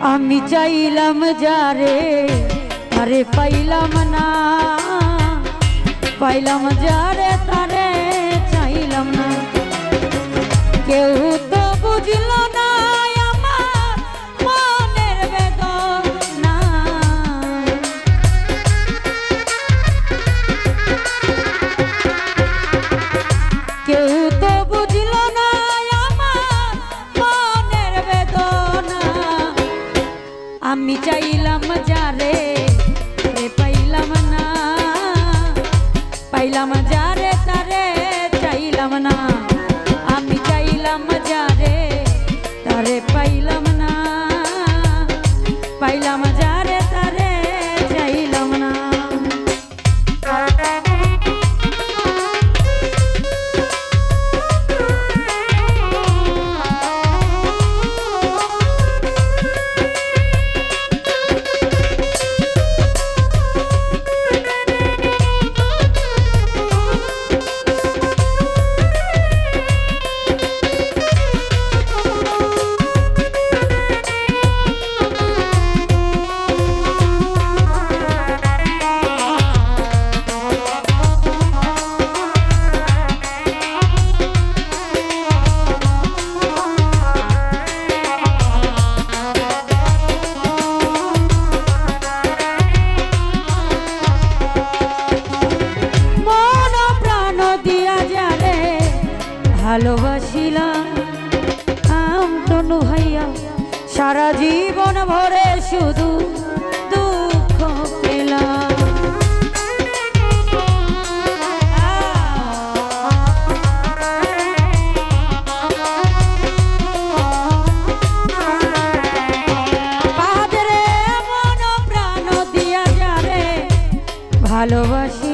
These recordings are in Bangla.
আমি চাইলাম যারে আরে পাইলাম না। পাইলাম যারে তারে চাইলাম না। কেউ তো বুঝলাম পাইলাম যারে তারে চাইলাম না সারা জীবন ভরে শুধু দুঃখ পেলাম। ভালোবাসি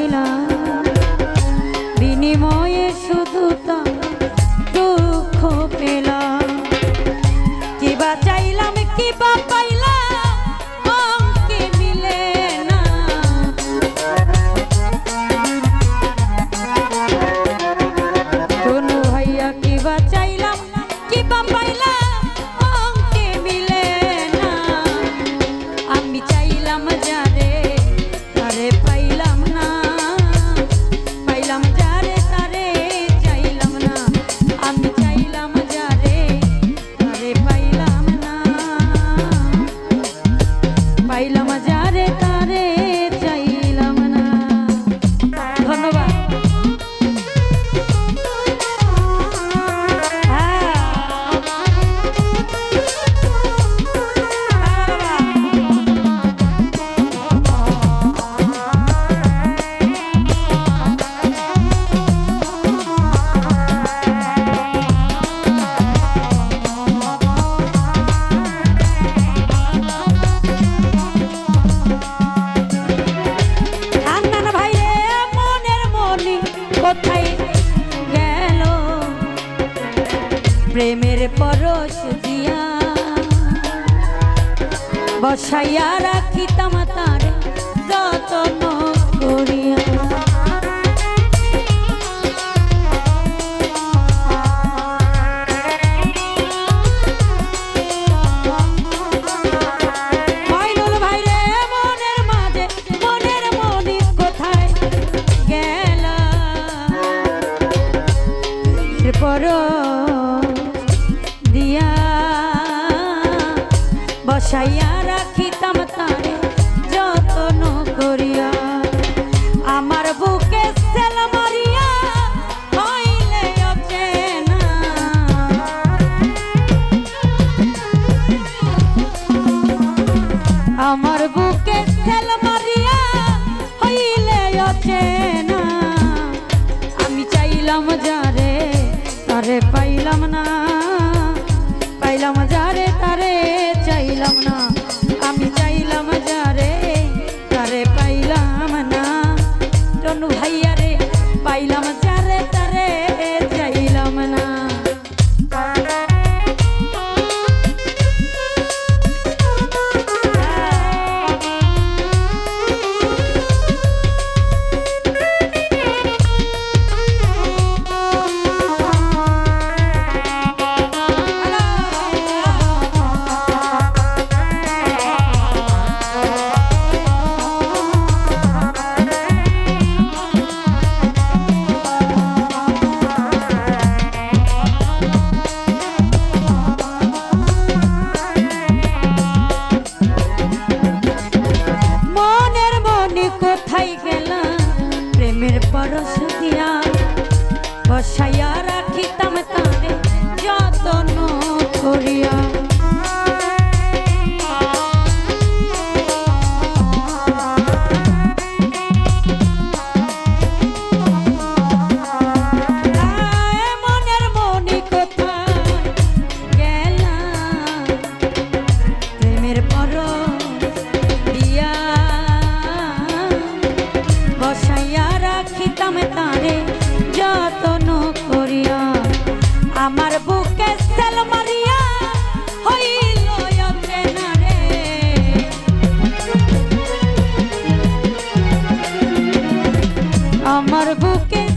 বসাইয়া রাখিতাম আমার বুকে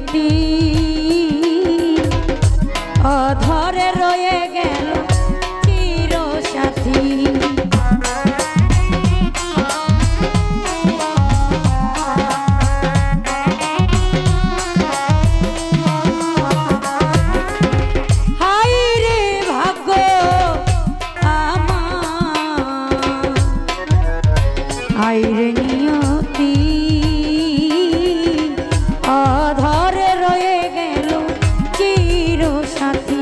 নিয়তি অধরে রয়ে সাথী